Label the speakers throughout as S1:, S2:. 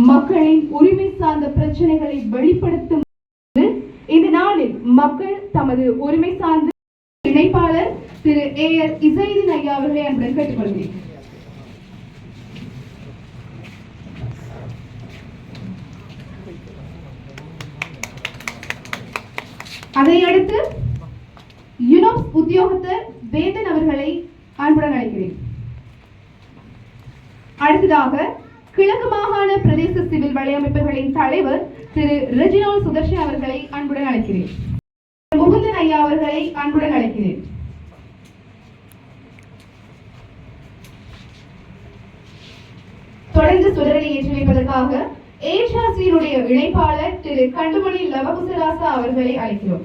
S1: மக்களின் உரிமை சார்ந்த பிரச்சனைகளை வெளிப்படுத்தும் இந்த நாளில் மக்கள் தமது உரிமை சார்ந்த இணைப்பாளர் திரு ஏ எல் இசைதீன் ஐயா அவர்களை அன்புடன் கேட்டுக்கொள்கிறேன். அதையடுத்து யுனோஸ் யுனோப் உத்தியோகத்தர் வேதன் அவர்களை அன்புடன் அழைக்கிறேன். அடுத்ததாக கிழக்கு மாகாண பிரதேச சிவில் வலையமைப்புகளின் தலைவர் திரு ரெஜினால் சுதர்ஷன் அவர்களை அன்புடன் அழைக்கிறேன். முகுந்தன் ஐயா அவர்களை அன்புடன் அழைக்கிறேன். தொடர்ந்து சுடரை ஏற்றி வைப்பதற்காக ஏஷாசியினுடைய இணைப்பாளர் திரு கண்டுமணி லவகுசராசா அவர்களை அழைக்கிறோம்.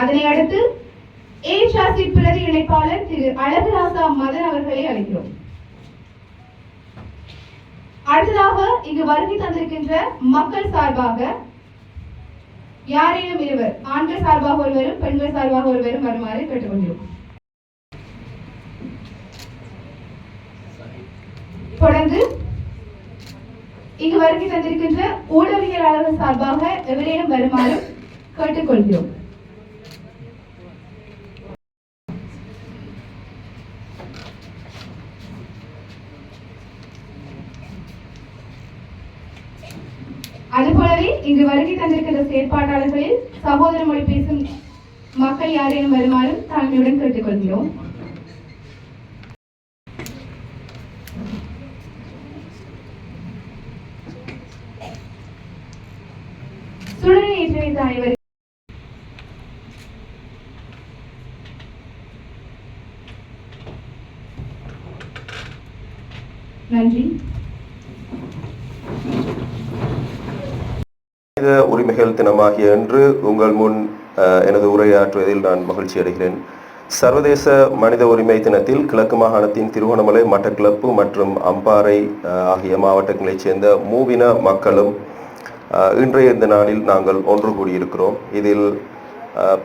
S1: அதனை அடுத்து ஏஷாசி பிரதி இணைப்பாளர் திரு அழகுராசா மதன் அவர்களை அழைக்கிறோம். அடுத்ததாக இங்கு வருகை தந்திருக்கின்ற மக்கள் சார்பாக யாரேனும் இருவர் ஆண்கள் சார்பாக ஒருவரும் பெண்கள் சார்பாக ஒருவரும் வருமாறு கேட்டுக்கொள்கிறோம். தொடர்ந்து இங்கு வருகை தந்திருக்கின்ற ஊடகவியலாளர்கள் சார்பாக எவரேனும் வருமாறும் கேட்டுக்கொள்கிறோம். அதுபோலவே இங்கு வருகை தந்திருக்கின்ற செயற்பாட்டாளர்களில் சகோதர மொழி பேசும் மக்கள் யாரேனும் வருமாறும் தாழ்மையுடன் கேட்டுக்கொள்கிறோம் சுடரை ஏற்றி வைத்த அனைவரும் நன்றி
S2: மனித தினமாகிய என்று உங்கள் முன் எனது உரையாற்றுவதில் நான் மகிழ்ச்சி அடைகிறேன். சர்வதேச மனித உரிமை தினத்தில் கிழக்கு மாகாணத்தின் திருகோணமலை மட்டக்கிளப்பு மற்றும் அம்பாறை ஆகிய மாவட்டங்களைச் சேர்ந்த மூவின மக்களும் இன்றைய இந்த நாளில் நாங்கள் ஒன்று கூடியிருக்கிறோம். இதில்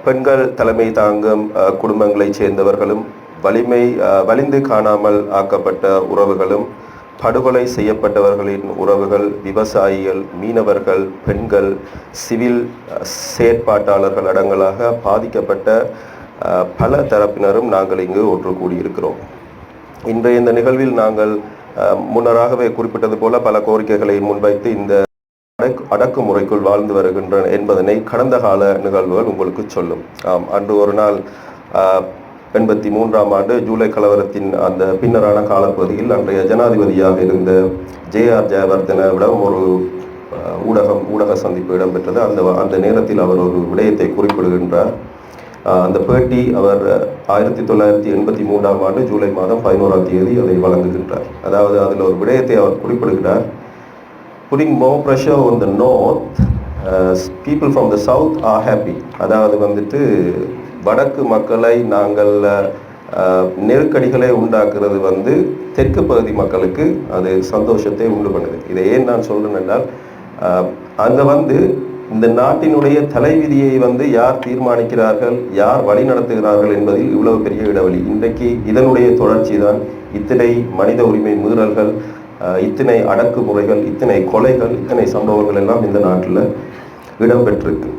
S2: பெண்கள் தலைமை தாங்கும் குடும்பங்களைச் சேர்ந்தவர்களும் வலிமை வலிந்து காணாமல் ஆக்கப்பட்ட உறவுகளும் படுகொலை செய்யப்பட்டவர்களின் உறவுகள் விவசாயிகள் மீனவர்கள் பெண்கள் சிவில் அஹ், செயற்பாட்டாளர்கள் அடங்கலாக பாதிக்கப்பட்ட பல தரப்பினரும் நாங்கள் இங்கு ஒன்று கூடியிருக்கிறோம். இன்றைய இந்த நிகழ்வில் நாங்கள் அஹ், முன்னராகவே குறிப்பிட்டது போல பல கோரிக்கைகளை முன்வைத்து இந்த அடக்குமுறைக்குள் வாழ்ந்து வருகின்றன என்பதனை கடந்த கால நிகழ்வுகள் உங்களுக்கு சொல்லும். ஆம் அன்று ஒரு நாள் ஆஹ், எண்பத்தி மூன்றாம் ஆண்டு ஜூலை கலவரத்தின் அந்த பின்னரான காலப்பகுதியில் அன்றைய ஜனாதிபதியாக இருந்த ஜே ஆர் ஜெயவர்தனவிடம் ஒரு ஊடகம் ஊடக சந்திப்பு இடம்பெற்றது. அந்த அந்த நேரத்தில் அவர் ஒரு விடயத்தை குறிப்பிடுகின்றார். அந்த பேட்டி அவர் ஆயிரத்தி தொள்ளாயிரத்தி எண்பத்தி மூன்றாம் ஆண்டு ஜூலை மாதம் பதினோராம் தேதி அதை வழங்குகின்றார். அதாவது அதில் ஒரு விடயத்தை அவர் குறிப்பிடுகிறார். Putting more pressure on the north people from the south are happy அதாவது வந்துட்டு வடக்கு மக்களை நாங்கள் நெருக்கடிகளை உண்டாக்குறது வந்து தெற்கு பகுதி மக்களுக்கு அது சந்தோஷத்தை உண்டு பண்ணுது. இதை ஏன் நான் சொல்றேன் என்றால் வந்து இந்த நாட்டினுடைய தலைவிதியை வந்து யார் தீர்மானிக்கிறார்கள் யார் வழி நடத்துகிறார்கள் என்பதில் இவ்வளவு பெரிய இடைவெளி. இன்றைக்கு இதனுடைய தொடர்ச்சி தான் இத்தனை மனித உரிமை மீறல்கள் இத்தனை அடக்குமுறைகள் இத்தனை கொலைகள் இத்தனை சம்பவங்கள் எல்லாம் இந்த நாட்டில் இடம்பெற்றிருக்கு.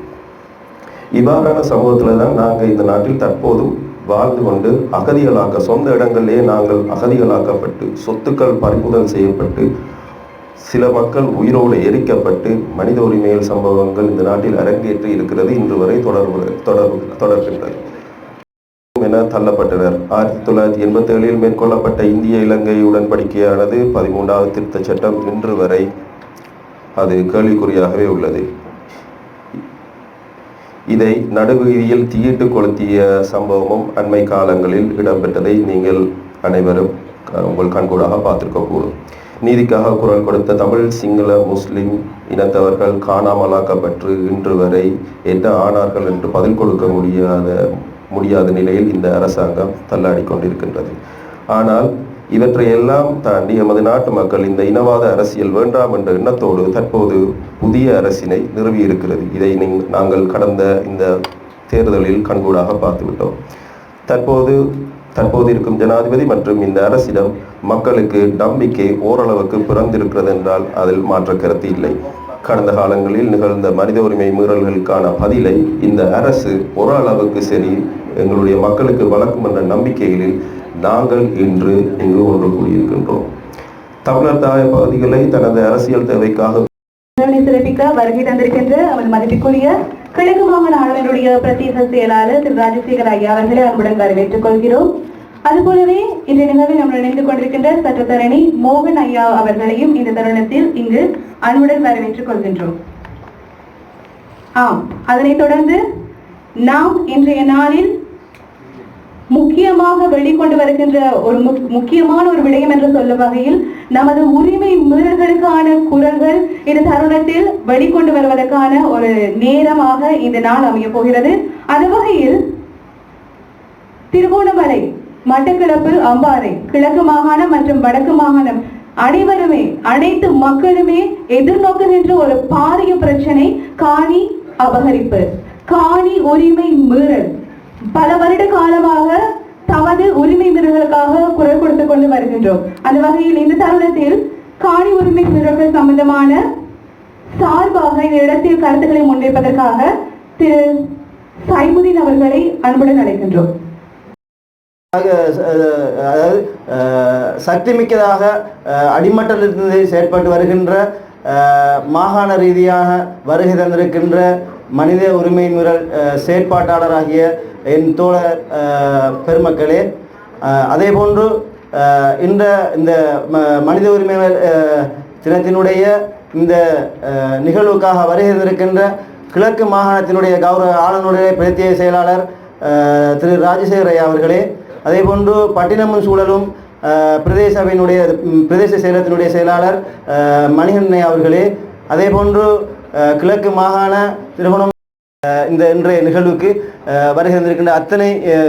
S2: இவ்வாறான சமூகத்தில் தான் நாங்கள் இந்த நாட்டில் தற்போதும் வாழ்ந்து கொண்டு அகதிகளாக்க சொந்த இடங்களிலே நாங்கள் அகதிகளாக்கப்பட்டு சொத்துக்கள் பறிமுதல் செய்யப்பட்டு சில மக்கள் உயிரோடு எரிக்கப்பட்டு மனித உரிமைகள் சம்பவங்கள் இந்த நாட்டில் அரங்கேற்றி இருக்கிறது. இன்று வரை தொடர்பு தொடர்பு தொடர்கின்றது என தள்ளப்பட்டனர். ஆயிரத்தி தொள்ளாயிரத்தி எண்பத்தி ஏழில் மேற்கொள்ளப்பட்ட இந்திய இலங்கை உடன்படிக்கையானது பதிமூன்றாவது திருத்தச் சட்டம் இன்று வரை அது கேள்விக்குறியாகவே உள்ளது. இதை நடுவீதியில் தீயிட்டு கொளுத்திய சம்பவமும் அண்மை காலங்களில் இடம்பெற்றதை நீங்கள் அனைவரும் உங்கள் கண்கூடாக பார்த்திருக்க கூடும். நீதிக்காக குரல் கொடுத்த தமிழ் சிங்கள முஸ்லிம் இனத்தவர்கள் காணாமலாக்கப்பட்டு இன்று வரை என்ன ஆனார்கள் என்று பதில் கொடுக்க முடியாத முடியாத நிலையில் இந்த அரசாங்கம் தள்ளாடி கொண்டிருக்கின்றது ஆனால் இவற்றை எல்லாம் தாண்டி எமது நாட்டு மக்கள் இந்த இனவாத அரசியல் வேண்டாம் என்ற எண்ணத்தோடு தற்போது புதிய அரசினை நிறுவியிருக்கிறது. இதை நீங்- நாங்கள் கடந்த இந்த தேர்தலில் கண்கூடாக பார்த்துவிட்டோம். தற்போது தற்போது இருக்கும் ஜனாதிபதி மற்றும் இந்த அரசிடம் மக்களுக்கு நம்பிக்கை ஓரளவுக்கு பிறந்திருக்கிறது என்றால் அதில் மாற்ற கருத்து இல்லை. கடந்த காலங்களில் நிகழ்ந்த மனித உரிமை மீறல்களுக்கான பதிலை இந்த அரசு ஓரளவுக்கு சரி எங்களுடைய மக்களுக்கு வழக்கும் என்ற நம்பிக்கைகளில் நாங்கள் இன்று இங்கு ஒன்று கூடியிருக்கின்றோம். தமிழர் தாய பகுதிகளை தனது அரசியல் தேவைக்காக
S3: சிறப்பிக்க வருகை தந்திருக்கின்ற அவர் மதிப்பிற்குரிய கிழக்கு மாகாண ஆளுநருடைய பிரத்யேக செயலாளர் திரு ராஜசேகர் ஐயா அவர்களை அன்புடன் வரவேற்றுக் கொள்கிறோம். அதுபோலவே இந்த நிகழ்வில் நம்ம இணைந்து கொண்டிருக்கின்ற சட்டத்தரணி மோகன் ஐயா அவர்களையும் இந்த தருணத்தில் இங்கு அன்புடன் வரவேற்றுக் கொள்கின்றோம். ஆம் அதனைத் தொடர்ந்து நாம் இன்றைய நாளில் முக்கியமாக வெளிக்கொண்டு வருகின்ற ஒரு முக்கியமான ஒரு விடயம் என்று சொல்லும் வகையில் நமது உரிமை மீறல்களுக்கான குரல்கள் இந்த தருணத்தில் வெளிக்கொண்டு வருவதற்கான ஒரு நேரமாக இந்த நாள் அமைய போகிறது. அந்த வகையில் திருகோணமலை மட்டக்களப்பு அம்பாறை கிழக்கு மாகாணம் மற்றும் வடக்கு மாகாணம் அனைவருமே அனைத்து மக்களுமே எதிர்நோக்குகின்ற ஒரு பாரிய பிரச்சனை காணி அபகரிப்பு காணி உரிமை மீறல். பல வருட காலமாக தமது உரிமை மீறல்களுக்காக குரல் கொடுத்து கொண்டு வருகின்றோம். அந்த வகையில் இந்த தருணத்தில் காணி உரிமை மீறல்கள் சம்பந்தமான சார்பாக இந்த இடத்தில் கருத்துக்களை முன்வைப்பதற்காக திரு சைமுதீன் அவர்களை அன்புடன் அழைக்கின்றோம்.
S4: அஹ் அதாவது அஹ், சக்தி மிக்கதாக அஹ், அடிமட்டத்திலிருந்து செயற்பட்டு வருகின்ற அஹ், மாகாண ரீதியாக வருகை தந்திருக்கின்ற மனித உரிமை முறை அஹ், செயற்பாட்டாளராகிய என் தோழர் பெருமக்களே அதே போன்று இந்த இந்த ம- மனித உரிமை தினத்தினுடைய இந்த நிகழ்வுக்காக வருகை கிழக்கு மாகாணத்தினுடைய கௌரவ ஆளுநருடைய பிரத்யேக செயலாளர் திரு ராஜசேகர் ஐயா அவர்களே அதே போன்று பட்டினமும் சூழலும் பிரதேசவினுடைய பிரதேச சபையினுடைய பிரதேச செயலாளர் மணிகண்ணை அவர்களே அதே போன்று கிழக்கு மாகாண திருமணம் இந்த இன்றைய நிகழ்வுக்கு வருகின்றிருக்கின்ற அத்தனை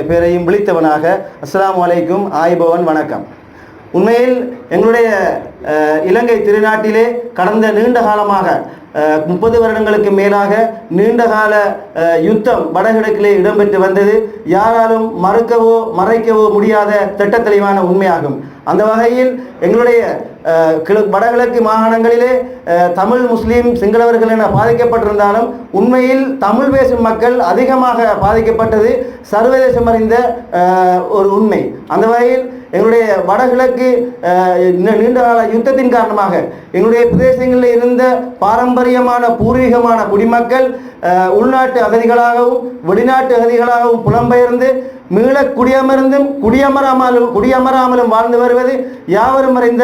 S4: பேரையும் விழித்தவனாக அஸ்லாம் அலைக்கும் ஆய்பவன் வணக்கம். உண்மையில் எங்களுடைய இலங்கை திருநாட்டிலே கடந்த நீண்ட காலமாக முப்பது வருடங்களுக்கு மேலாக நீண்டகால யுத்தம் வடகிழக்கிலே இடம்பெற்று வந்தது. யாராலும் மறுக்கவோ மறைக்கவோ முடியாத திட்டத்தெளிவான உண்மையாகும். அந்த வகையில் எங்களுடைய கிழ வடகிழக்கு மாகாணங்களிலே தமிழ் முஸ்லீம் சிங்களவர்கள் என பாதிக்கப்பட்டிருந்தாலும் உண்மையில் தமிழ் பேசும் மக்கள் அதிகமாக பாதிக்கப்பட்டது சர்வதேசம் அறிந்த ஒரு உண்மை. அந்த வகையில் எங்களுடைய வடகிழக்கு நீண்ட கால யுத்தத்தின் காரணமாக எங்களுடைய பிரதேசங்களில் இருந்த பாரம்பரியமான பூர்வீகமான குடிமக்கள் உள்நாட்டு அகதிகளாகவும் வெளிநாட்டு அகதிகளாகவும் புலம்பெயர்ந்து மீள குடியமர்ந்தும் குடியமராமலும் குடியமராமலும் வாழ்ந்து வருவது யாவரும் அறிந்த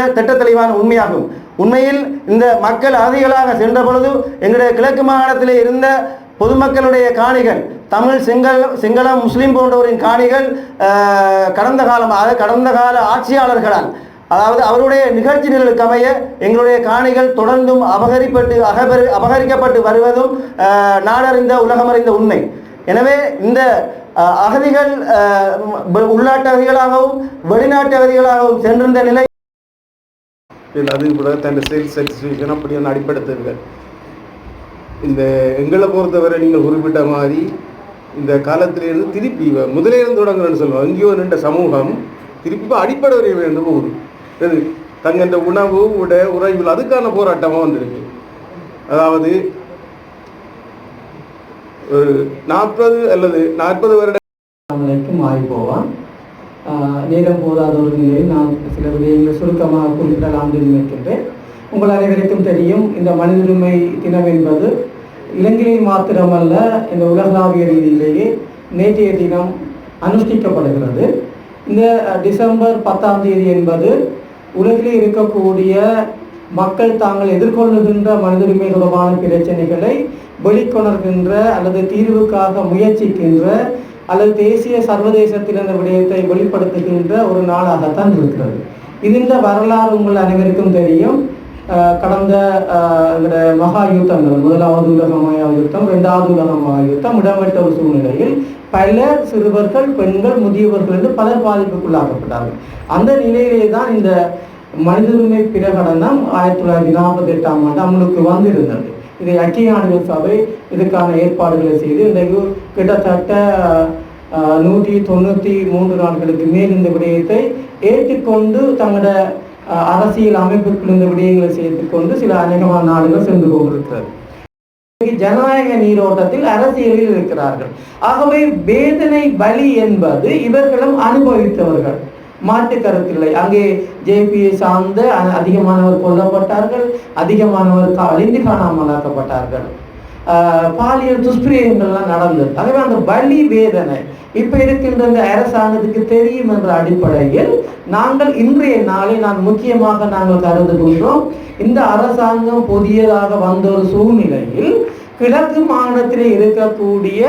S4: தெளிவான உண்மையாகும். உண்மையில் இந்த மக்கள் அகதிகளாக சென்ற பொழுது எங்களுடைய கிழக்கு மாகாணத்தில் இருந்த பொதுமக்களுடைய காணிகள் தமிழ் சிங்கள சிங்களம் முஸ்லீம் போன்றவரின் காணிகள் கடந்த காலம் அதாவது கடந்த கால ஆட்சியாளர்களால் அதாவது அவருடைய நிகழ்ச்சி நிரலுக்கு அமைய எங்களுடைய காணிகள் தொடர்ந்தும் அபகரிப்பட்டு அகபரி அபகரிக்கப்பட்டு வருவதும் நாடறிந்த உலகமறிந்த உண்மை. எனவே இந்த அகதிகள் உள்நாட்டு அகதிகளாகவும் வெளிநாட்டு அகதிகளாகவும் சென்றிருந்த நிலை
S5: இல்லை அது கூட தன் சேல்ஸ் சர்டிஃபிகேஷன் அப்படி ஒன்று அடிப்படுத்துங்க. இந்த எங்களை பொறுத்தவரை நீங்கள் குறிப்பிட்ட மாதிரி இந்த காலத்திலிருந்து திருப்பி வ- தொடங்குறேன்னு சொல்லுவோம் எங்கேயோ நின்ற சமூகம் திருப்பி அடிப்படை வரைய வேண்டும் போகுது. எது தங்கன்ற உணவு உடை உறைவில் அதுக்கான போராட்டமாக வந்திருக்கு. அதாவது ஒரு நாற்பது அல்லது நாற்பது
S6: வருடம் மாறி போவான் நேரம் போதாத ஒரு நிலையில் நான் சில விடயங்களை சுருக்கமாக குறிப்பிடலாம் என்று நினைக்கின்றேன். உங்கள் அனைவருக்கும் தெரியும் இந்த மனித உரிமை தினம் என்பது இலங்கையில் மாத்திரமல்ல இந்த உலகளாவிய ரீதியிலேயே நேற்றைய தினம் அனுஷ்டிக்கப்படுகிறது. இந்த டிசம்பர் பத்தாம் தேதி என்பது உலகிலே இருக்கக்கூடிய மக்கள் தாங்கள் எதிர்கொள்ளுகின்ற மனித உரிமை தொடர்பான பிரச்சனைகளை வெளிக்கொணர்கின்ற அல்லது தீர்வுக்காக முயற்சிக்கின்ற அல்லது தேசிய சர்வதேசத்தில் விடயத்தை வெளிப்படுத்துகின்ற ஒரு நாளாகத்தான் இருக்கிறது. இதில் வரலாறு உங்கள் அனைவருக்கும் தெரியும். கடந்த இந்த மகா யுத்தங்கள் முதலாவது உலக மகா யுத்தம் இரண்டாவது உலக மகா யுத்தம் இடம்பெற்ற ஒரு சூழ்நிலையில் பல சிறுவர்கள் பெண்கள் முதியவர்கள் என்று பலர் பாதிப்புக்குள்ளாக்கப்பட்டார்கள். அந்த நிலையிலே தான் இந்த மனித உரிமை பிரகடனம் ஆயிரத்தி தொள்ளாயிரத்தி நாற்பத்தி எட்டாம் ஆண்டு அமலுக்கு வந்திருந்தது. இதை ஐக்கிய நாடுகள் சபை இதுக்கான ஏற்பாடுகளை செய்து இந்த கிட்டத்தட்ட நூற்றி தொண்ணூற்றி மூன்று நாட்களுக்கு மேல் இந்த விடயத்தை ஏற்றுக்கொண்டு தங்களோட அரசியல் அமைப்புக்குள் இந்த விடயங்களை சேர்த்துக்கொண்டு சில அநேகமான நாடுகள் சென்று கொண்டிருக்கிறது. ஜனநாயக நீரோட்டத்தில் அரசியலில் இருக்கிறார்கள். ஆகவே வேதனை பலி என்பது இவர்களும் அனுபவித்தவர்கள். மாற்று கருத்தில்லை அங்கே ஜேபியை சார்ந்த அதிகமானவர் கொல்லப்பட்டார்கள் அதிகமானவர் அழிந்து காணாமலாக்கப்பட்டார்கள் பாலியல் துஷ்பிரியங்கள்லாம் நடந்தது. ஆகவே அந்த வலி வேதனை. இப்ப இருக்கின்ற இந்த அரசாங்கத்துக்கு தெரியும் என்ற அடிப்படையில் நாங்கள் இன்றைய நாளை நான் முக்கியமாக நாங்கள் கருதுகின்றோம் இந்த அரசாங்கம் புதியதாக வந்த ஒரு சூழ்நிலையில் கிழக்கு மாநிலத்தில் இருக்கக்கூடிய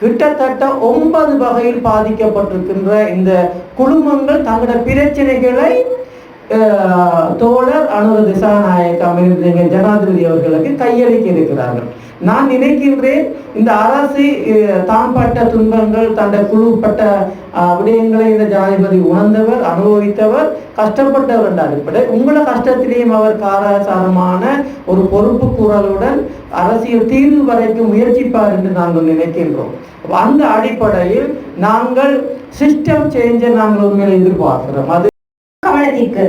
S6: கிட்டத்தட்ட ஒன்பது வகையில் பாதிக்கப்பட்டிருக்கின்ற இந்த குடும்பங்கள் தங்களோட பிரச்சனைகளை அஹ், தோழர் அனுர திசாநாயக்க அமைந்திருந்த ஜனாதிபதி அவர்களுக்கு கையளிக்க இருக்கிறார்கள். நான் நினைக்கின்றேன் இந்த அரசு தான் பட்ட துன்பங்கள் தன்னுடைய குழுப்பட்ட விடயங்களை இந்த ஜனாதிபதி உணர்ந்தவர் அனுபவித்தவர் கஷ்டப்பட்டவர் என்ற அடிப்படை. உங்களை கஷ்டத்திலேயும் அவர் காரசாரமான ஒரு பொறுப்பு கூறலுடன் அரசியல் தீர்வு வரைக்கும் முயற்சிப்பார் என்று நாங்கள் நினைக்கின்றோம். அந்த அடிப்படையில் நாங்கள் சிஸ்டம் சேஞ்சை நாங்கள் உண்மையில் எதிர்பார்க்கிறோம். அது
S7: கவனத்திற்கு.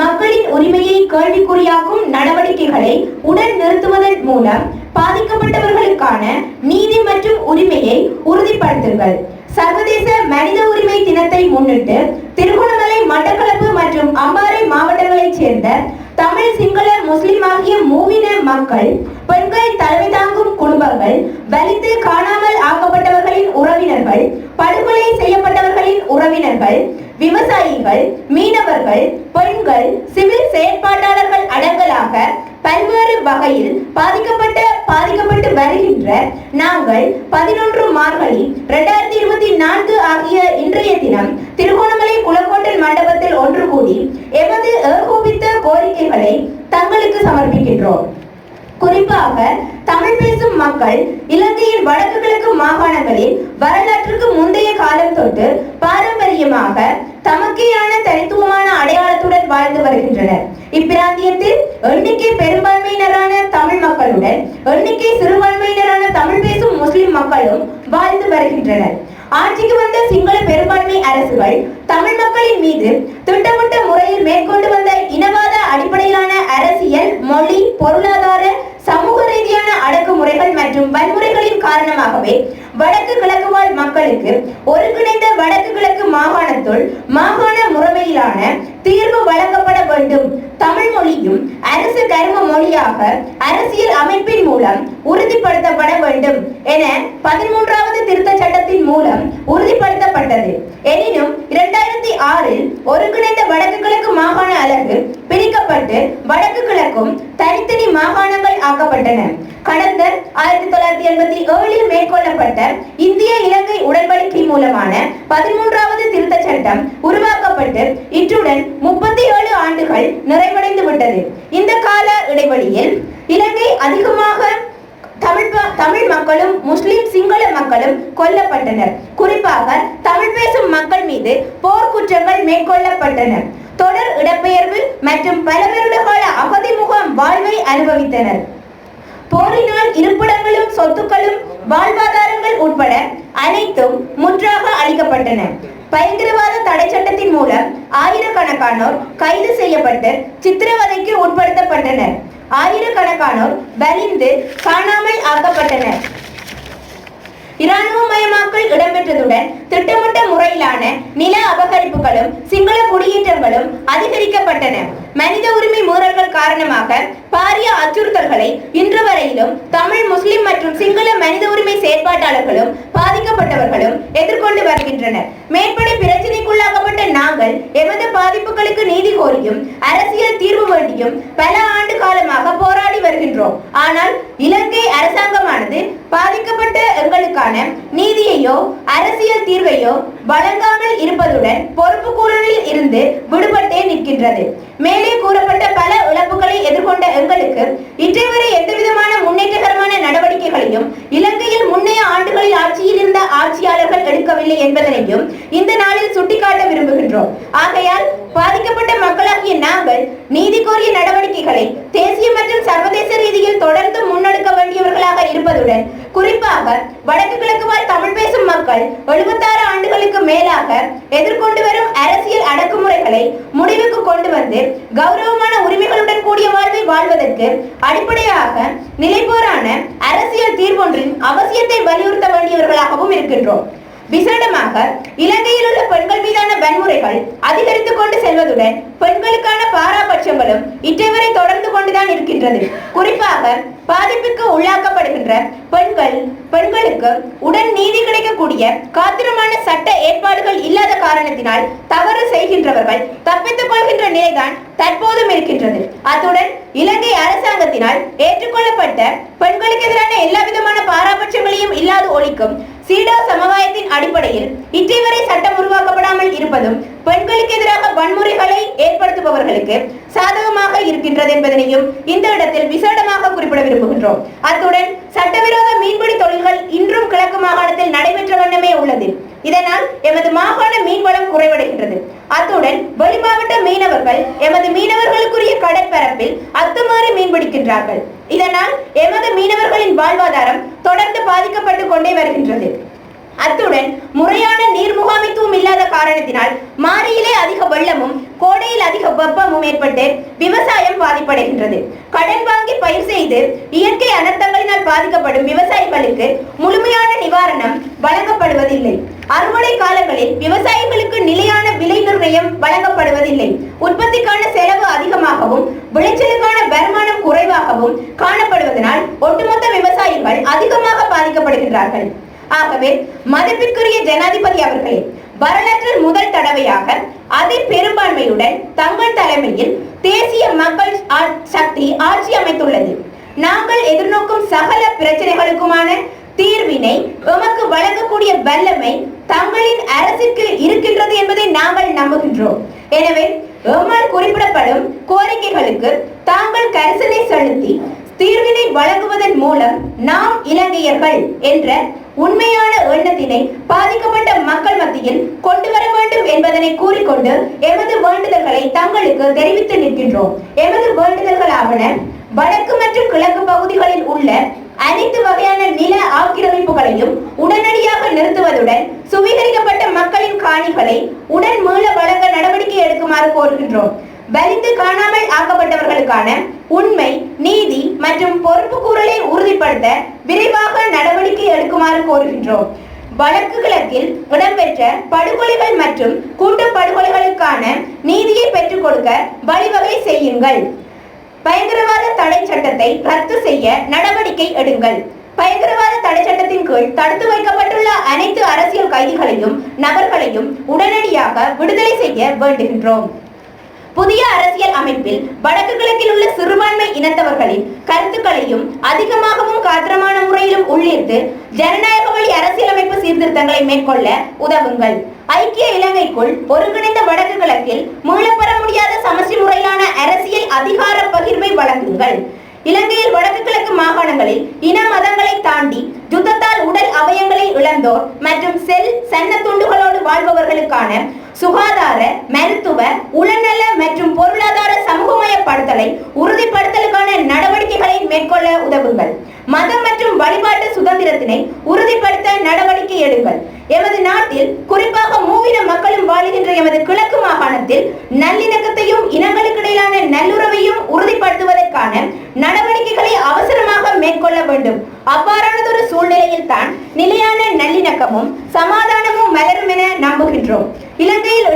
S7: மக்களின் உரிமையை கேள்விக்குறியாக்கும் நடவடிக்கைகளை உடன் நிறுத்துவதன் மூலம் பாதிக்கப்பட்டவர்களுக்கான நீதி மற்றும் உரிமையை உறுதிப்படுத்துங்கள். சர்வதேச மனித உரிமை தினத்தை முன்னிட்டு திருகோணமலை மட்டக்களப்பு மற்றும் அம்பாறை மாவட்டங்களைச் சேர்ந்த தமிழ் சிங்கள முஸ்லிம் ஆகிய மூவின மக்கள் பெண்கள் தலைமை தாங்கும் குடும்பங்கள் வலித்து காணாமல் ஆக்கப்பட்டவர்களின் உறவினர்கள் படுகொலை செய்யப்பட்டவர்களின் உறவினர்கள் விவசாயிகள் மீனவர்கள் பெண்கள் சிவில் செயற்பாட்டாளர்கள் அடங்கலாக பல்வேறு வகையில் பாதிக்கப்பட்ட பாதிக்கப்பட்டு வருகின்ற நாங்கள் பதினொன்று மார்கழி இரண்டாயிரத்தி இருபத்தி நான்கு ஆகிய இன்றைய தினம் திருகோணமலை குளக்கோட்டல் மண்டபத்தில் ஒன்று கூடி எமது ஏகோபித்த கோரிக்கைகளை தங்களுக்கு சமர்ப்பிக்கின்றோம். குறிப்பாக தமிழ் பேசும் மக்கள் இலங்கையின் வடக்கு கிழக்கு மாகாணங்களில் வரலாற்றுக்கு முந்தைய காலம் தொட்டு பாரம்பரியமாக தமக்கேயான தனித்துவமான அடையாளத்துடன் வாழ்ந்து வருகின்றனர். இப்பிராந்தியத்தில் எண்ணிக்கை பெரும்பான்மையினரான தமிழ் மக்களுடன் எண்ணிக்கை சிறுபான்மையினரான தமிழ் பேசும் முஸ்லிம் மக்களும் வாழ்ந்து வருகின்றனர். ஆட்சிக்கு வந்த சிங்கள பெரும்பான்மை அரசுகள் தமிழ் மக்களின் மீது திட்டமிட்ட முறையில் மேற்கொண்டு வந்த இனவாத அடிப்படையிலான அரசியல் மொழி பொருளாதார சமூக ரீதியான அடக்குமுறைகள் மற்றும் வன்முறை காரணமாகவே வடக்கு கிழக்கு வாழ் மக்களுக்கு ஒருங்கிணைந்த வடக்கு கிழக்கு மாகாணத்துள் மாகாண முறைமையிலான தீர்வு வழங்கப்பட வேண்டும். தமிழ் மொழியும் அரசு கரும மொழியாக அரசியல் அமைப்பின் மூலம் உறுதிப்படுத்தப்பட வேண்டும் என பதிமூன்றாவது திருத்த சட்டத்தின் மூலம் உறுதிப்படுத்தப்பட்டது. எனினும் இரண்டாயிரத்தி ஆறில் ஒருங்கிணைந்த வடக்கு கிழக்கு மாகாண அலகு பிரிக்கப்பட்டு வடக்கு கிழக்கும் தனித்தனி மாகாணங்கள் ஆக்கப்பட்டன. கடந்த ஆயிரத்தி தொள்ளாயிரத்தி எண்பத்தி ஏழில் மேற்கொள்ளப்பட்ட இந்திய இலங்கை உடன்படிக்கை மூலமான பதிமூன்றாவது திருத்த சட்டம் உருவாக்கப்பட்டு இற்றுடன் முப்பத்தி ஏழு ஆண்டுகள் நிறைவடைந்து விட்டது. இந்த கால இடைவெளியில் இலங்கை அதிகமாக தமிழ் தமிழ் மக்களும் முஸ்லிம் சிங்கள மக்களும் கொல்லப்பட்டனர். குறிப்பாக தமிழ் பேசும் மக்கள் மீது போர்க்குற்றங்கள் மேற்கொள்ளப்பட்டன. தொடர் இடப்பெயர்வு மற்றும் பல வருடகால அகதி முகாம் வாழ்வை அனுபவித்தனர். போரினால் இருப்பிடங்களும் சொத்துக்களும் வாழ்வாதாரங்கள் உட்பட அனைத்தும் முற்றாக அளிக்கப்பட்டன பயங்கரவாத தடை சட்டத்தின் மூலம் ஆயிரக்கணக்கானோர் கைது செய்யப்பட்டு சித்திரவதைக்கு உட்படுத்தப்பட்டனர். ஆயிரக்கணக்கானோர் வலிந்து காணாமல் ஆக்கப்பட்டனர். இராணுவமயமாக்கல் இடம்பெற்றதுடன் திட்டமிட்ட முறையிலான நில அபகரிப்புகளும் சிங்கள குடியேற்றங்களும் அதிகரிக்கப்பட்டன. மனித உரிமை மீறல்கள் காரணமாக பாரிய அச்சுறுத்தல்களை இன்று வரையிலும் தமிழ் முஸ்லிம் மற்றும் சிங்கள மனித உரிமை செயற்பாட்டாளர்களும் பாதிக்கப்பட்டவர்களும் எதிர்கொண்டு வருகின்றனர். மேற்படி பிரச்சினைக்குள்ளாக்கப்பட்ட நாங்கள் எமது பாதிப்புகளுக்கு நீதி கோரியும் அரசியல் தீர்வு வேண்டியும் பல ஆண்டு காலமாக போராடி வருகின்றோம். ஆனால் இலங்கை அரசாங்கமானது பாதிக்கப்பட்ட எங்களுக்கான நீதியையோ அரசியல் தீர்வையோ வழங்காமல் இருப்பதுடன் பொறுப்பு கூறலில் இருந்து விடுபட்டே நிற்கின்றது. மேலே கூறப்பட்ட பல இழப்புகளை எதிர்கொண்ட எங்களுக்கு இன்றைவரை எந்தவிதமான முன்னேற்றகரமான நடவடிக்கைகளையும் இலங்கையில் முன்னைய ஆண்டுகளில் ஆட்சியில் இருந்த ஆட்சியாளர்கள் எடுக்கவில்லை என்பதனையும் இந்த நாளில் சுட்டிக்காட்ட விரும்புகின்றோம். ஆகையால் பாதிக்கப்பட்ட மக்களாகிய நாங்கள் நீதி கோரிய நடவடிக்கைகளை தேசிய மற்றும் சர்வதேச ரீதியில் தொடர்ந்து முன்னெடுக்க வேண்டியவர்களாக இருப்பதுடன் குறிப்பாக வடக்கு கிழக்கு வாழ் தமிழ் பேசும் மக்கள் எழுபத்தாறு ஆண்டுகளுக்கு மேலாக எதிர்கொண்டு வரும் அரசியல் அடக்குமுறைகளை முடிவுக்கு கொண்டு வந்து கௌரவமான உரிமைகளுடன் கூடிய வாழ்வை வாழ்வதற்கு அடிப்படையாக நிலைப்போரான அரசியல் தீர்வொன்றின் அவசியத்தை வலியுறுத்த வேண்டியவர்களாகவும் இருக்கின்றோம். விசேடமாக இலங்கையில் உள்ள பெண்கள் மீதான வன்முறைகள் அதிகரித்துக் கொண்டு செல்வதுடன் பெண்களுக்கான பாராபட்சங்களும் இற்றைவரை தொடர்ந்து கொண்டுதான் இருக்கின்றது. குறிப்பாக பாதிப்புக்கு உள்ளாக்கப்படுகின்ற பெண்கள் பெண்களுக்கு உடன் நீதி கிடைக்கக்கூடிய காத்திரமான சட்ட ஏற்பாடுகள் இல்லாத காரணத்தினால் தவறு செய்கின்றவர்கள் தப்பித்துக் கொள்கின்ற நிலைதான் தற்போதும் இருக்கின்றது. அத்துடன் இலங்கை அரசாங்கத்தினால் ஏற்றுக்கொள்ளப்பட்ட பெண்களுக்கு எதிரான எல்லா விதமான பாராபட்சங்களையும் இல்லாது ஒழிக்கும் சீடா சமுதாயத்தின் அடிப்படையில் இற்றை வரை சட்டம் உருவாக்கப்படாமல் இருப்பதும் பெண்களுக்கு எதிராக வன்முறைகளை ஏற்படுத்துபவர்களுக்கு சாதகமாக இருக்கின்றது என்பதனையும் இந்த இடத்தில் விசேடமாக குறிப்பிட விரும்புகின்றோம். அத்துடன் சட்டவிரோத மீன்பிடி தொழில்கள் இன்றும் கிழக்கு மாகாணத்தில் நடைபெற்ற வண்ணமே உள்ளது. இதனால் எமது மாகாண மீன்வளம் குறைவடைகின்றது. அத்துடன் வெளிமாவட்ட மீனவர்கள் எமது மீனவர்களுக்குரிய கடற்பரப்பில் அத்துமாறி மீன்பிடிக்கின்றார்கள் இதனால் எமது மீனவர்களின் வாழ்வாதாரம் தொடர்ந்து பாதிக்கப்பட்டு கொண்டே வருகின்றது. அத்துடன் முறையான நீர் முகாமித்துவம் இல்லாத காரணத்தினால் மாரியிலே அதிக வெள்ளமும் கோடையில் அதிக வெப்பமும் ஏற்பட்டு விவசாயம் பாதிப்படைகின்றது. கடன் வாங்கி பயிர் செய்து இயற்கை அனர்த்தங்களினால் பாதிக்கப்படும் விவசாயிகளுக்கு முழுமையான நிவாரணம் வழங்கப்படுவதில்லை. அறுவடை காலங்களில் விவசாயிகளுக்கு நிலையான விலை நிர்ணயம் வழங்கப்படுவதில்லை. உற்பத்திக்கான செலவு அதிகமாகவும் விளைச்சலுக்கான வருமானம் குறைவாகவும் காணப்படுவதனால் ஒட்டுமொத்த விவசாயிகள் அதிகமாக பாதிக்கப்படுகின்றார்கள். ஆகவே மதிப்பிற்குரிய ஜனாதிபதி அவர்களே வரலாற்றில் முதல் தடவையாக அதி பெரும்பான்மையுடன் தங்கள் தலைமையில் தேசிய மக்கள் சக்தி ஆட்சி அமைத்துள்ளது. நாங்கள் எதிர்நோக்கும் சகல பிரச்சனைகளுக்குமான தீர்வினை உமக்கு வழங்கக்கூடிய வல்லமை தங்களின் அரசிற்கு இருக்கின்றது என்பதை நாங்கள் நம்புகின்றோம். எனவே எம்மால் குறிப்பிடப்படும் கோரிக்கைகளுக்கு தாங்கள் கரிசனை செலுத்தி தீர்வினை வழங்குவதன் மூலம் நாம் இலங்கையர்கள் என்ற உண்மையான எண்ணத்தினை பாதிக்கப்பட்ட மக்கள் மத்தியில் கொண்டு வர வேண்டும் என்பதனை கூறிக்கொண்டு எமது வேண்டுதல்களை தங்களுக்கு தெரிவித்து நிற்கின்றோம். எமது வேண்டுதல்களாவன வடக்கு மற்றும் கிழக்கு பகுதிகளில் உள்ள அனைத்து வகையான நில ஆக்கிரமிப்புகளையும் உடனடியாக நிறுத்துவதுடன் சுவீகரிக்கப்பட்ட மக்களின் காணிகளை உடன் மீள வழங்க நடவடிக்கை எடுக்குமாறு கோருகின்றோம். வலித்து காணாமல் ஆக்கப்பட்டவர்களுக்கான உண்மை நீதி மற்றும் பொறுப்பு கூறலை உறுதிப்படுத்த விரைவாக நடவடிக்கை எடுக்குமாறு கோருகின்றோம். வடக்கு கிழக்கில் இடம்பெற்ற படுகொலைகள் மற்றும் கூட்டு படுகொலைகளுக்கான நீதியை பெற்றுக் கொடுக்க வழிவகை செய்யுங்கள். பயங்கரவாத தடை சட்டத்தை ரத்து செய்ய நடவடிக்கை எடுங்கள். பயங்கரவாத தடை சட்டத்தின் கீழ் தடுத்து வைக்கப்பட்டுள்ள அனைத்து அரசியல் கைதிகளையும் நபர்களையும் உடனடியாக விடுதலை செய்ய வேண்டுகின்றோம். புதிய அரசியல் அமைப்பில் வடக்கு கிழக்கில் உள்ள சிறுபான்மை இனத்தவர்களின் கருத்துக்களையும் அதிகமாகவும் காத்திரமான முறையிலும் உள்ளிட்டு ஜனநாயக வழி அரசியலமைப்பு சீர்திருத்தங்களை மேற்கொள்ள உதவுங்கள். ஐக்கிய இலங்கைக்குள் ஒருங்கிணைந்த வடக்கு கிழக்கில் மீளப்பெற முடியாத சமஸ்டி முறையிலான அரசியல் அதிகார பகிர்வை வழங்குங்கள். இலங்கையில் வடக்கு கிழக்கு மாகாணங்களில் இன மதங்களை தாண்டி யுத்தத்தால் உடல் அவயங்களை இழந்தோர் மற்றும் செல் சன்ன துண்டுகளோடு வாழ்பவர்களுக்கான சுகாதார மருத்துவ உளநல மற்றும் பொருளாதார சமூகமயப்படுத்தலை உறுதிப்படுத்தலுக்கான நடவடிக்கைகளை மேற்கொள்ள உதவுங்கள். மதம் மற்றும் வழிபாட்டு சுதந்திரத்தினை உறுதிப்படுத்த நடவடிக்கை எடுங்கள். எமது நாட்டில் குறிப்பாக மூவின மக்களும் வாழுகின்ற எமது கிழக்கு மாகாணத்தில் நல்லிணக்கத்தையும் இனங்களுக்கிடையிலான நல்லுறவையும் உறுதிப்படுத்துவதற்கான நடவடிக்கைகளை அவசரமாக மேற்கொள்ள வேண்டும். அவ்வாறானதொரு சூழ்நிலையில் தான் நிலையான நல்லிணக்கமும் சம மலரும் என நம்புகின்றோம் இலங்கையில்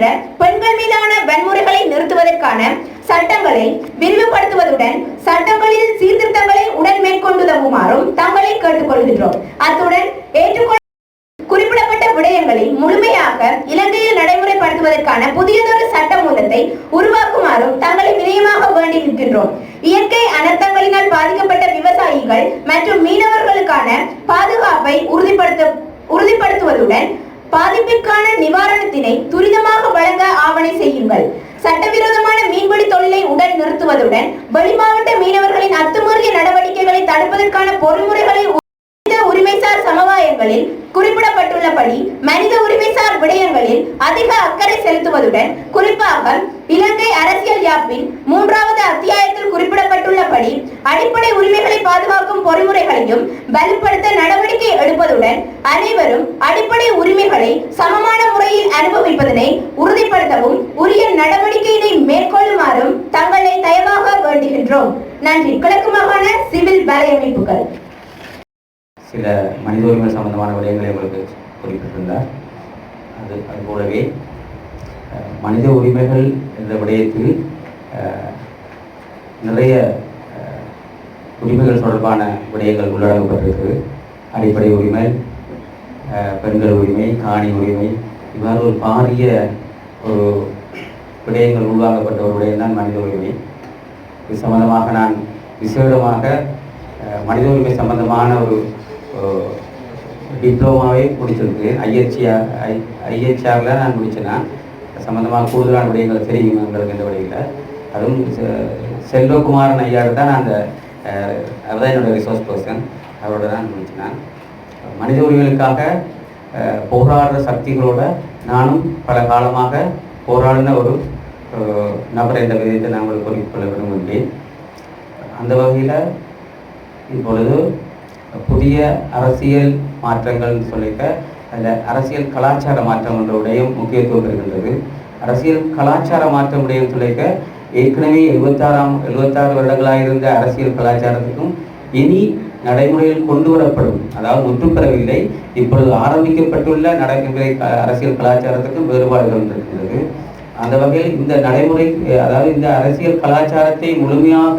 S7: இடம்பெறுகின்ற பெண்கள் மீதான வன்முறைகளை நிறுத்துவதற்கான சட்டங்களை விரிவுபடுத்துவதுடன் சட்டங்களில் சீர்திருத்தங்களை உடன் மேற்கொண்டுதவுமாறும் தங்களை கேட்டுக்கொள்கின்றோம். அத்துடன் ஏற்றுக்கொள்ள குறிப்பிடப்பட்ட விடயங்களை முழுமையாக இலங்கையில் நடைமுறைப்படுத்துவதற்கான புதியதொரு சட்ட மூலத்தை உருவாக்குமாறும் தங்களை வினயமாக வேண்டி நிற்கின்றோம். இயற்கை அனர்த்தங்களினால் பாதிக்கப்பட்ட விவசாயிகள் மற்றும் மீனவர்களுக்கான பாதுகாப்பை உறுதிப்படுத்த உறுதிப்படுத்துவதுடன் பாதிப்பிற்கான நிவாரணத்தினை துரிதமாக வழங்க ஆவணை செய்யுங்கள். சட்டவிரோதமான மீன்பிடி தொழிலை உடன் நிறுத்துவதுடன் வெளிமாவட்ட மீனவர்களின் அத்துமீறிய நடவடிக்கைகளை தடுப்பதற்கான பொறிமுறைகளை மனித உரிமைசார் சமவாயங்களில் குறிப்பிடப்பட்டுள்ளபடி மனித உரிமைசார் விடயங்களில் அதிக அக்கறை செலுத்துவதுடன் குறிப்பாக இலங்கை அரசியல் யாப்பின் மூன்றாவது அத்தியாயத்தில் குறிப்பிடப்பட்டுள்ளபடி அடிப்படை உரிமைகளை பாதுகாக்கும் பொறிமுறைகளையும் வலுப்படுத்த நடவடிக்கை எடுப்பதுடன் அனைவரும் அடிப்படை உரிமைகளை சமமான முறையில் அனுபவிப்பதனை உறுதிப்படுத்தவும் உரிய நடவடிக்கையினை மேற்கொள்ளுமாறும் தங்களை தயவாக வேண்டுகின்றோம். நன்றி. கிழக்கு மாகாண சிவில் வலையமைப்புகள்.
S8: சில மனித உரிமை சம்பந்தமான விடயங்களை உங்களுக்கு குறிப்பிட்டிருந்தார். அது அது போலவே மனித உரிமைகள் என்ற விடயத்தில் நிறைய உரிமைகள் தொடர்பான விடயங்கள் உள்ளடங்கப்பட்டிருக்கு அடிப்படை உரிமை பெண்கள் உரிமை காணி உரிமை இவ்வாறு ஒரு பாரிய ஒரு விடயங்கள் உருவாக்கப்பட்ட ஒரு விடயம் தான் மனித உரிமை. இது சம்பந்தமாக நான் விசேடமாக மனித உரிமை சம்பந்தமான ஒரு டிப்ளோமாவே முடிச்சிருக்கிறேன் ஐஎச்ஆர் ஐ ஐஹெச்ஆரில் நான் முடிச்சேன்னா சம்மந்தமாக கூடுதலான விடயங்கள் தெரியும் எங்களுக்கு இந்த வழியில் அதுவும் செ- செல்வகுமாரன் ஐயாவோட தான் நான் அந்த அதுதான் அவர் தான் ரிசோர்ஸ் பர்சன் அவரோட தான் முடிச்சினேன் மனித உரிமைகளுக்காக போராடுற சக்திகளோட நானும் பல காலமாக போராடின ஒரு நபர் என்ற விதத்தை நான் உங்களுக்கு கொள்ள அந்த வகையில் இப்பொழுது புதிய அரசியல் மாற்றங்கள்னு சொல்லிக்க அதில் அரசியல் கலாச்சார மாற்றம் என்ற முக்கியத்துவம் பெறுகின்றது. அரசியல் கலாச்சார மாற்றம் உடையும் சொல்லிக்க ஏற்கனவே எழுபத்தாறாம் எழுபத்தாறு வருடங்களாக இருந்த அரசியல் கலாச்சாரத்துக்கும் இனி நடைமுறையில் கொண்டு வரப்படும் அதாவது முற்றுப்பெறவில்லை இப்பொழுது ஆரம்பிக்கப்பட்டுள்ள நடைமுறை அரசியல் கலாச்சாரத்துக்கும் வேறுபாடுகள் இருக்கின்றது. அந்த வகையில் இந்த நடைமுறை அதாவது இந்த அரசியல் கலாச்சாரத்தை முழுமையாக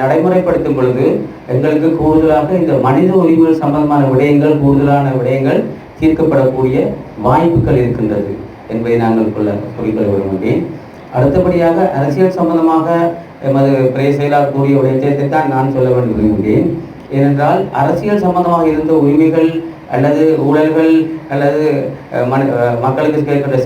S8: நடைமுறைப்படுத்தும் பொழுது எங்களுக்கு கூடுதலாக இந்த மனித உரிமைகள் சம்பந்தமான விடயங்கள் கூடுதலான விடயங்கள் தீர்க்கப்படக்கூடிய வாய்ப்புகள் இருக்கின்றது என்பதை நாங்கள் கொள்ள குறிப்பிட விரும்புகிறேன். அடுத்தபடியாக அரசியல் சம்பந்தமாக எமது பிறைய செயலாளர் கூறிய விடயத்தை தான் நான் சொல்ல வேண்டும் விரும்புகிறேன். ஏனென்றால் அரசியல் சம்பந்தமாக இருந்த உரிமைகள் அல்லது ஊழல்கள் அல்லது அஹ், மக்களுக்கு கேட்கின்ற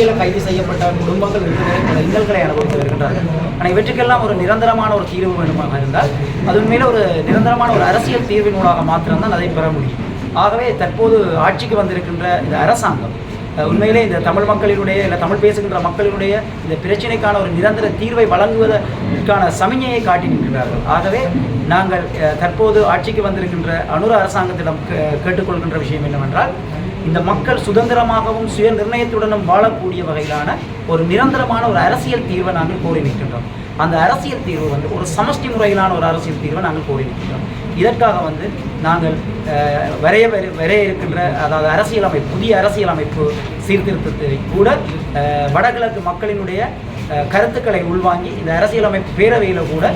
S8: சே-
S9: கைது செய்யப்பட்ட குடும்பங்கள் இருக்கிற பல இன்னல்களை அனுபவித்து வருகின்றார்கள். ஆனால் இவற்றுக்கெல்லாம் ஒரு நிரந்தரமான ஒரு தீர்வு வேண்டுமாக இருந்தால் அது உண்மையில ஒரு நிரந்தரமான ஒரு அரசியல் தீர்வினூடாக மாத்திரம்தான் அதை பெற முடியும். ஆகவே தற்போது ஆட்சிக்கு வந்திருக்கின்ற இந்த அரசாங்கம் உண்மையிலே இந்த தமிழ் மக்களினுடைய இல்லை தமிழ் பேசுகின்ற மக்களினுடைய இந்த பிரச்சனைக்கான ஒரு நிரந்தர தீர்வை வழங்குவதற்கான சமிஞையை காட்டி நிற்கிறார்கள் ஆகவே நாங்கள் தற்போது ஆட்சிக்கு வந்திருக்கின்ற அனுர அரசாங்கத்திடம் கேட்டுக்கொள்கின்ற விஷயம் என்னவென்றால் இந்த மக்கள் சுதந்திரமாகவும் சுய நிர்ணயத்துடனும் வாழக்கூடிய வகையிலான ஒரு நிரந்தரமான ஒரு அரசியல் தீர்வை நாங்கள் கோரி நிற்கின்றோம். அந்த அரசியல் தீர்வு வந்து ஒரு சமஷ்டி முறையிலான ஒரு அரசியல் தீர்வை நாங்கள் கோரி நிற்கின்றோம். இதற்காக வந்து நாங்கள் வரைய வரைய இருக்கின்ற அதாவது அரசியலமைப்பு புதிய அரசியலமைப்பு சீர்திருத்தத்தை கூட வடகிழக்கு மக்களினுடைய கருத்துக்களை உள்வாங்கி இந்த அரசியலமைப்பு பேரவையில் கூட